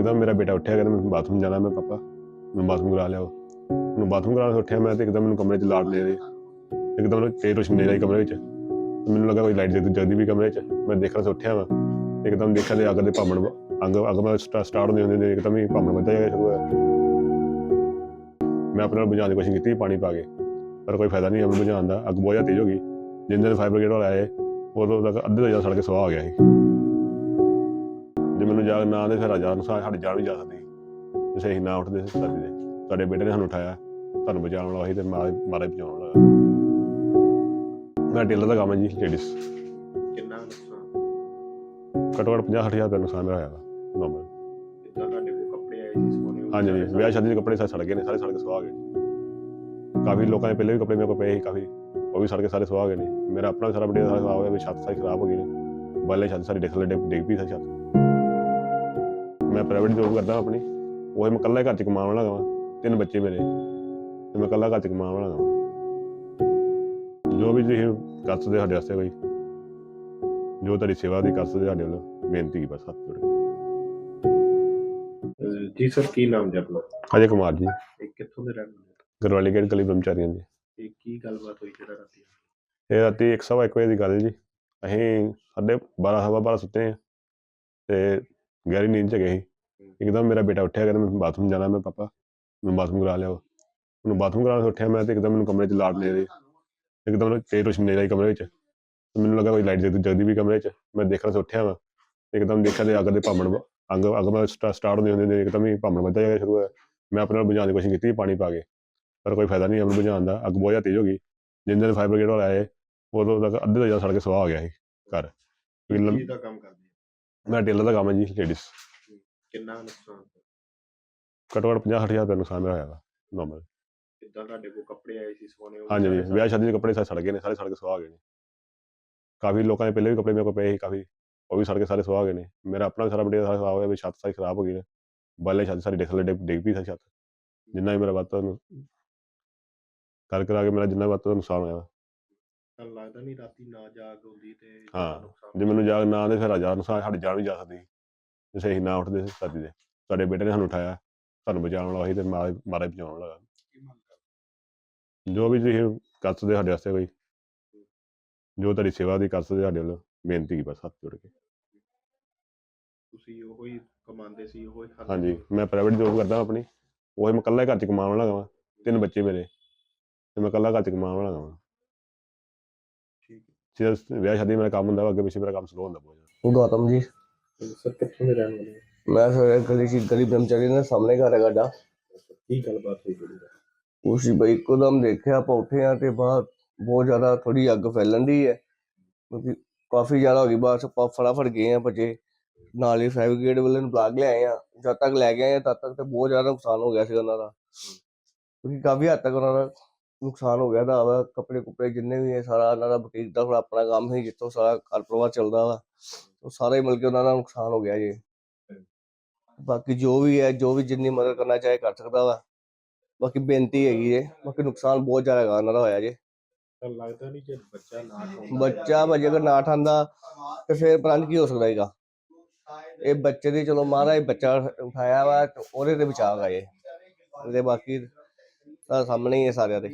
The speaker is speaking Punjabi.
ਇੱਕਦਮ ਮੇਰਾ ਬੇਟਾ ਉੱਠਿਆ, ਕਹਿੰਦਾ ਮੈਂ ਬਾਥਰੂਮ ਜਾਣਾ ਮੈਂ ਪਾਪਾ, ਮੈਂ ਬਾਥਰੂਮ ਕਰਾ ਲਿਆ ਉਹਨੂੰ ਬਾਥਰੂਮ ਕਰਾਉਣ ਉੱਠਿਆ ਮੈਂ ਤੇ ਇੱਕਦਮ ਮੈਨੂੰ ਕਮਰੇ 'ਚ ਲਾਟ ਲੈ ਰਹੀ ਇੱਕਦਮ ਤੇਜ਼ ਰੋਸ਼ਨੀ ਆਈ ਕਮਰੇ 'ਚ ਮੈਨੂੰ ਲੱਗਾ ਕੋਈ ਲਾਈਟ ਜਗਦੀ ਵੀ ਕਮਰੇ 'ਚ। ਮੈਂ ਦੇਖਣ ਤੋਂ ਉੱਠਿਆ ਮੈਂ ਇੱਕਦਮ ਦੇਖਿਆ ਤੇ ਅੱਗ ਦੇ ਭਾਮਣ ਅੱਗ ਅੱਗ ਮੈਂ ਸਟਾਰਟ ਹੁੰਦੇ ਹੁੰਦੇ ਨੇ, ਇੱਕਦਮ ਹੀ ਭਾਮਣ ਵੱਧਿਆ ਜਾਣਾ ਸ਼ੁਰੂ ਹੋਇਆ। ਮੈਂ ਆਪਣੇ ਨਾਲ ਬੁਝਾਉਣ ਦੀ ਕੋਸ਼ਿਸ਼ ਕੀਤੀ ਪਾਣੀ ਪਾ ਕੇ। ਪਰ ਕੋਈ ਫਾਇਦਾ ਨਹੀਂ ਅੱਗ ਬੁਝਾਉਣ ਦਾ। ਅੱਗ ਬਹੁਤ ਜ਼ਿਆਦਾ ਤੇਜ਼ ਹੋ ਗਈ। ਜਿੰਨੇ ਦਿਨ ਫਾਇਰ ਬ੍ਰਿਗੇਡ ਵਾਲੇ ਆਏ ਉਦੋਂ ਤੱਕ ਅੱਧੇ ਤੋਂ ਜ਼ਿਆਦਾ ਸੜ ਕੇ ਸੁਆਹ ਹੋ ਗਿਆ ਸੀ। ਜੇ ਮੈਨੂੰ ਜਾਗ ਨਾ ਆਉਂਦੇ ਫਿਰ ਨੂੰ ਸਾ- ਸਾਡੀ ਜਾਨ ਵੀ ਜਾ ਸਕਦੀ ਜੇ ਅਸੀਂ ਨਾ ਉੱਠਦੇ ਸਾਡੀ ਦੇ ਸਾਡੇ ਬੇਟੇ ਨੇ ਸਾਨੂੰ ਉਠਾਇਆ ਸਾਨੂੰ ਬਚਾਉਣ ਵਾਲਾ ਸੀ ਤੇ ਮਾਰੇ ਮਾਰੇ ਬਚਾਉਣ ਵਾਲਾ। ਮੈਂ ਟੇਲਰ ਦਾ ਕੰਮ ਹੈ ਜੀ ਲੇਡੀਜ਼ ਕਿੰਨਾ ਨੁਕਸਾਨ? ਘੱਟੋ ਘੱਟ 50 ਹਜ਼ਾਰ ਰੁਪਏ ਨੁਕਸਾਨ ਮੇਰਾ ਹੋਇਆ ਵਾ ਨੋਰਮਲ ਕਿੱਦਾਂ ਤੁਹਾਡੇ ਕੋਲ ਕੱਪੜੇ ਆਏ ਸੀ ਸੋਨੇ ਉਹ ਹਾਂਜੀ ਜੀ ਵਿਆਹ ਸ਼ਾਦੀ ਦੇ ਕੱਪੜੇ ਸਾਰੇ ਸੜ ਗਏ ਨੇ ਸਾਰੇ ਸੜ ਕੇ ਸੁਆਹ ਗਏ ਕਾਫੀ ਲੋਕਾਂ ਦੇ ਪਹਿਲੇ ਵੀ ਕੱਪੜੇ ਮੇਰੇ ਕੋਲ ਪਏ ਸੀ ਕਾਫੀ। ਉਹ ਵੀ ਸੜ ਕੇ ਸਾਰੇ ਸੁਆਹ ਗਏ ਨੇ। ਮੇਰਾ ਆਪਣਾ ਸਾਰਾ ਮਟੀਰੀਅਲ ਸਾਰਾ ਹੋ ਗਿਆ ਵੀ ਛੱਤ ਸਾਰੀ ਖਰਾਬ ਹੋ ਗਈ ਨੇ। ਬਾਲੇ ਛੱਤ ਸਾਰੀ ਡਿੱਗ ਡਿੱਗ ਪਈ ਸਾਰੀ ਛੱਤ। ਮੈਂ ਪ੍ਰਾਈਵੇਟ ਜੋਬ ਕਰਦਾ ਆਪਣੀ। ਉਹ ਮੈਂ ਇਕੱਲਾ ਘਰ ਚ ਕਮਾਉਣ ਵਾਲਾ ਹਾਂ ਤਿੰਨ ਬੱਚੇ ਮੇਰੇ। ਤੇ ਮੈਂ ਇਕੱਲਾ ਘਰ ਚ ਕਮਾਉਣ ਵਾਲਾ ਹਾਂ ਜੋ ਵੀ ਤੁਸੀਂ ਕਰ ਸਕਦੇ ਸਾਡੇ ਵਾਸਤੇ ਕੋਈ। ਜੋ ਤੁਹਾਡੀ ਸੇਵਾ ਦੀ ਕਰ ਸਕਦੇ ਸਾਡੇ ਵੱਲੋਂ ਬੇਨਤੀ ਕੀ ਬਸ ਹੱਥ ਜੋੜ ਜੀ ਸਰ ਕੀ ਨਾਮ ਜੀ ਆਪਣਾ? ਅਜੇ ਕੁਮਾਰ ਜੀ। ਕਿੱਥੋਂ ਦੇ ਰਹਿਣ ਵਾਲੇ? ਗਰਵਾਲੀ ਗੇਟ ਗਲੀ ਬ੍ਰਹਮਚਾਰੀਆਂ ਦੀ। ਤੇ ਕੀ ਗੱਲਬਾਤ ਹੋਈ ਜਿਹੜਾ ਰਾਤੀ? ਇਹ ਰਾਤੀ 101 ਵਜੇ ਦੀ ਗੱਲ ਜੀ। ਅਸੀਂ ਸਾਢੇ 12 ਸਵਾ 12 ਸੁੱਤੇ ਹਾਂ। ਤੇ ਗਹਿਰੀ ਨੀਂਦ ਚ ਗਏ ਸੀ ਇੱਕਦਮ ਮੇਰਾ ਬੇਟਾ ਉੱਠਿਆ ਕਹਿੰਦਾ ਮੈਂ ਬਾਥਰੂਮ ਜਾਣਾ ਮੈਂ ਪਾਪਾ ਮੈਂ ਬਾਥਰੂਮ ਕਰਾ ਲਿਆ ਉਹਨੂੰ ਬਾਥਰੂਮ ਕਰਾਉਣ ਉੱਠਿਆ ਮੈਂ ਤੇ ਇੱਕਦਮ ਮੈਨੂੰ ਕਮਰੇ 'ਚ ਲਾਟ ਲੈ ਰਹੀ ਇੱਕਦਮ ਤੇਜ਼ ਰੋਸ਼ਨੀ ਆਈ ਕਮਰੇ ਵਿੱਚ ਮੈਨੂੰ ਲੱਗਾ ਕੋਈ ਲਾਈਟ ਜਗਦੀ ਜਗਦੀ ਵੀ ਕਮਰੇ 'ਚ। ਮੈਂ ਦੇਖਣ ਤੋਂ ਉੱਠਿਆ ਮੈਂ ਇੱਕਦਮ ਦੇਖਿਆ ਤੇ ਅੱਗ ਦੇ ਭਾਮਣ ਅੱਗ ਅੱਗ ਮੈਂ ਸਟਾਰਟ ਹੁੰਦੇ ਹੁੰਦੇ ਨੇ ਇੱਕਦਮ ਹੀ ਭਾਮਣ ਵੱਧਿਆ ਜਾਣਾ ਸ਼ੁਰੂ ਹੋਇਆ। ਮੈਂ ਆਪਣੇ ਨਾਲ ਬੁਝਾਉਣ ਦੀ ਕੋਸ਼ਿਸ਼ ਕੀਤੀ ਪਾਣੀ ਪਾ ਕੇ। ਪਰ ਕੋਈ ਫਾਇਦਾ ਨਹੀਂ ਅੱਗ ਬੁਝਾਉਣ ਦਾ। ਅੱਗ ਬਹੁਤ ਜ਼ਿਆਦਾ ਤੇਜ਼ ਹੋ ਗਈ। ਜਿੰਨੇ ਫਾਇਰ ਬ੍ਰਿਗੇਡ ਵਾਲੇ ਆਏ ਉਦੋਂ ਤੱਕ ਅੱਧੇ ਤੋਂ ਜ਼ਿਆਦਾ ਸੜ ਕੇ ਸੁਆਹ ਹੋ ਗਿਆ ਸੀ ਘਰ। ਕਿਉਂਕਿ ਲੰ- ਕੀ ਦਾ ਕੰਮ ਕਰਦੇ? ਮੈਂ ਟੇਲਰ ਦਾ ਕੰਮ ਹੈ ਜੀ ਲੇਡੀਜ਼ ਕਿੰਨਾ ਨੁਕਸਾਨ ਘੱਟੋ ਘੱਟ 50 ਹਜ਼ਾਰ ਰੁਪਏ ਨੁਕਸਾਨ ਮੇਰਾ ਹੋਇਆ ਵਾ ਨੋਰਮਲ ਕਿੱਦਾਂ ਤੁਹਾਡੇ ਕੋਲ ਕੱਪੜੇ ਆਏ ਸੀ ਸੋਨੇ ਉਹ ਹਾਂਜੀ ਜੀ ਵਿਆਹ ਸ਼ਾਦੀ ਦੇ ਕੱਪੜੇ ਸਾਰੇ ਸੜ ਗਏ ਨੇ ਸਾਰੇ ਸੜ ਕੇ ਸੁਆਹ ਗਏ ਨੇ। ਕਾਫੀ ਲੋਕਾਂ ਦੇ ਪਹਿਲੇ ਵੀ ਕੱਪੜੇ ਮੇਰੇ ਕੋਲ ਪਏ ਸੀ ਕਾਫੀ। ਉਹ ਵੀ ਸੜ ਕੇ ਸਾਰੇ ਸੁਆਹ ਗਏ ਨੇ। ਮੇਰਾ ਆਪਣਾ ਵੀ ਸਾਰਾ ਮਟੀਰੀਅਲ ਸਾਰਾ ਖਰਾਬ ਹੋ ਗਿਆ ਵੀ ਛੱਤ ਸਾਰੀ ਖਰਾਬ ਹੋ ਗਈ ਨੇ ਬਾਲੇ ਛੱਤ ਸਾਰੀ ਡਿੱਗ ਡਿੱਗ ਪਈ ਸਾਰੀ ਛੱਤ। ਜਿੰਨਾ ਵੀ ਮੇਰਾ ਤੋਂ ਕਰ ਕਰਾ ਕੇ ਮੇਰਾ ਜਿੰਨਾ ਤੋਂ ਨੁਕਸਾਨ ਹੋਇਆ ਵਾ। ਤਾਂ ਲੱਗਦਾ ਨਹੀਂ ਰਾਤੀ ਨਾ ਜਾਗ ਹੁੰਦੀ ਤੇ ਹਾਂ, ਨੁਕਸਾਨ ਜੇ ਮੈਨੂੰ ਜਾਗ ਨਾ ਆਉਂਦੇ ਫਿਰ ਹਜ਼ਾਰ ਨੂੰ ਸਾ- ਸਾਡੀ ਜਾਨ ਵੀ ਜਾ ਸਕਦੀ ਜੇ ਅਸੀਂ ਨਾ ਉੱਠਦੇ ਸੀ ਸਾਡੀ ਦੇ ਸਾਡੇ ਬੇਟੇ ਨੇ ਸਾਨੂੰ ਉਠਾਇਆ ਸਾਨੂੰ ਬਚਾਉਣ ਵਾਲਾ ਸੀ ਤੇ ਮਾਰੇ ਮਾਰੇ ਬਚਾਉਣ ਵਾਲਾ। ਕੀ ਮੰਗ ਜੋ ਵੀ ਤੁਸੀਂ ਕਰ ਸਕਦੇ ਸਾਡੇ ਵਾਸਤੇ ਕੋਈ। ਜੋ ਤੁਹਾਡੀ ਸੇਵਾ ਦੀ ਕਰ ਸਕਦੇ ਸਾਡੇ ਵੱਲੋਂ ਬੇਨਤੀ ਕੀ ਬਸ ਹੱਥ ਜੋੜ ਕੇ। ਤੁਸੀਂ ਉਹੋ ਹੀ ਕਮਾਉਂਦੇ ਸੀ ਉਹੋ ਹੀ ਖਾਂਦੇ ਹਾਂਜੀ ਸੀ। ਮੈਂ ਪ੍ਰਾਈਵੇਟ ਜੋਬ ਕਰਦਾ ਆਪਣੀ ਉਹ ਮੈਂ ਇਕੱਲਾ ਹੀ ਘਰ ਚ ਕਮਾਉਣ ਵਾਲਾ ਹਾਂ ਤਿੰਨ ਬੱਚੇ ਮੇਰੇ। ਤੇ ਮੈਂ ਇਕੱਲਾ ਘਰ ਚ ਕਮਾਉਣ ਵਾਲਾ ਹਾਂ ਸਿਰਫ ਵਿਆਹ ਸ਼ਾਦੀ ਮੇਰਾ ਕੰਮ ਹੁੰਦਾ ਵਾ, ਅੱਗੇ ਪਿੱਛੇ ਮੇਰਾ ਕੰਮ ਸਲੋ ਹੁੰਦਾ ਬਹੁਤ ਜ਼ਿਆਦਾ। ਗੌਤਮ ਜੀ। ਸਰ ਕਿੱਥੋਂ ਦੇ ਰਹਿਣ ਵਾਲੇ ਹੋ? ਮੈਂ ਸਵੇਰੇ ਗਲੀ ਚ ਗਲੀ ਬ੍ਰਹਮਚਾਰੀ ਦੇ ਸਾਹਮਣੇ ਘਰ ਹੈ ਸਾਡਾ। ਕੀ ਗੱਲਬਾਤ ਹੋਈ ਜਿਹੜੀ ਉਸੀ ਬਈ ਇੱਕਦਮ ਦੇਖਿਆ ਆਪਾਂ ਉੱਠੇ ਆ ਤੇ ਬਾਹਰ ਬਹੁਤ ਜ਼ਿਆਦਾ ਥੋੜੀ ਅੱਗ ਫੈਲਣ ਦੀ ਹੈ। ਕਿਉਂਕਿ ਕਾਫੀ ਜ਼ਿਆਦਾ ਹੋ ਗਈ ਬਾਅਦ ਚ ਆਪਾਂ ਫਟਾਫਟ ਗਏ ਆ ਭੱਜੇ। ਨਾਲ ਹੀ ਫਾਇਰ ਬ੍ਰਿਗੇਡ ਵਾਲੇ ਨੂੰ ਬੁਲਾ ਕੇ ਲਿਆਏ ਆ ਜਦ ਤੱਕ ਲੈ ਕੇ ਆਏ ਆ ਤਦ ਤੱਕ ਤੇ ਬਹੁਤ ਜ਼ਿਆਦਾ ਨੁਕਸਾਨ ਹੋ ਗਿਆ ਸੀ ਉਹਨਾਂ ਦਾ। ਕਿਉਂਕਿ ਕਾਫੀ ਹੱਦ ਤੱਕ ਉਹਨਾਂ ਦਾ ਨੁਕਸਾਨ ਹੋ ਗਿਆ ਦਾ ਵਾ ਕੱਪੜੇ ਕੁਪੜੇ ਜਿੰਨੇ ਵੀ ਹੈ ਸਾਰਾ ਉਹਨਾਂ ਦਾ ਬੁਟੀਕ ਦਾ ਥੋੜਾ ਆਪਣਾ ਕੰਮ ਹੈ ਜਿੱਥੋਂ ਸਾਰਾ ਘਰ ਪਰਿਵਾਰ ਚੱਲਦਾ ਵਾ ਉਹ ਸਾਰਾ ਹੀ ਮਿਲ ਕੇ ਉਹਨਾਂ ਦਾ ਨੁਕਸਾਨ ਹੋ ਗਿਆ ਜੀ। ਬਾਕੀ ਜੋ ਵੀ ਹੈ ਜੋ ਵੀ ਜਿੰਨੀ ਮਦਦ ਕਰਨਾ ਚਾਹੇ ਕਰ ਸਕਦਾ ਵਾ। ਬਾਕੀ ਬੇਨਤੀ ਹੈਗੀ ਜੇ ਬਾਕੀ ਨੁਕਸਾਨ ਬਹੁਤ ਜ਼ਿਆਦਾ ਹੈਗਾ ਉਹਨਾਂ ਦਾ ਹੋਇਆ ਜੇ। ਲੱਗਦਾ ਨਹੀਂ ਕਿ ਬੱਚਾ ਨਾ ਬੱਚਾ ਭਾਜੀ ਅਗਰ ਨਾ ਠਾਂਦਾ ਤੇ ਫਿਰ ਨੀ ਕੀ ਹੋ ਸਕਦਾ ਹੈਗਾ। ਇਹ ਬੱਚੇ ਦੀ ਚਲੋ ਮਹਾਰਾਜ ਬੱਚਾ ਉਠਾਇਆ ਵਾ ਤੇ ਉਹਦੇ ਤੇ ਬਚਾਅ ਗਾ ਇਹ ਤੇ ਬਾਕੀ ਤਾਂ ਸਾਹਮਣੇ ਹੀ ਹੈ ਸਾਰਿਆਂ ਦੇ।